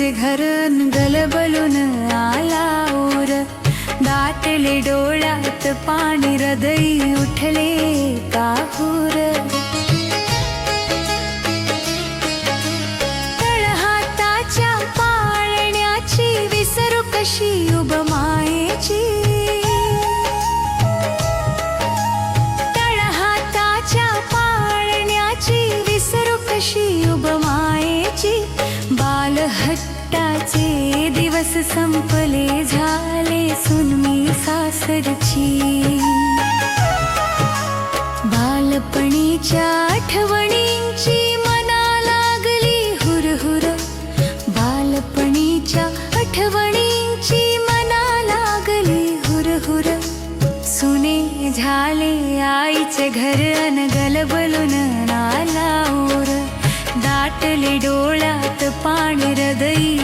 घरचे घरन गलबलून आला ओर। दाटले डोळ्यात पाणी हृदय उठले। दिवस संपले झाले सुनमी सासरची. बालपणीच्या आठवणींची मना लागली हुरहुर. बालपणीच्या आठवणींची मना लागली हुरहुर. सुने झाले आईचे घर अन गलबलून नाला दाटले डोळ्यात पाणी हृदयी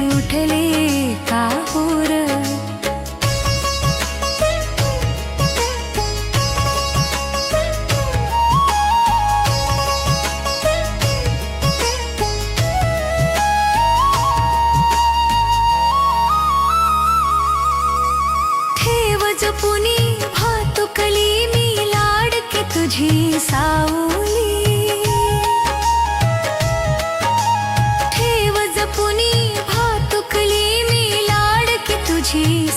तुझी सावली. ठेव जपुनी भातुकली मी लाडकी तुझी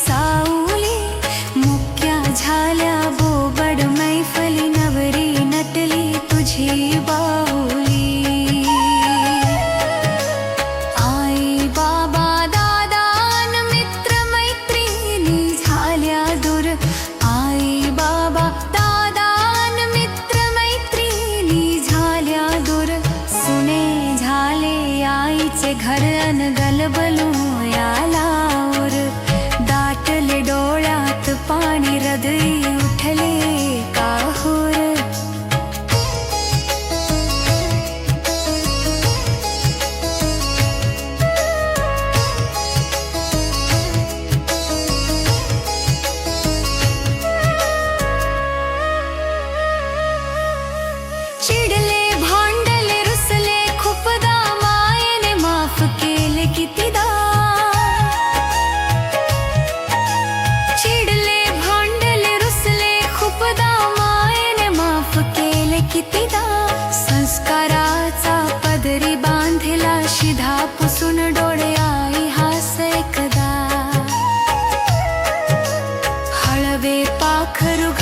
आईचे घर अनगल बलू याला दाटले डोळ्यात पाणी हृदय शिधा पुसून डोळे आई हासे कदा हळवे पाखरुघ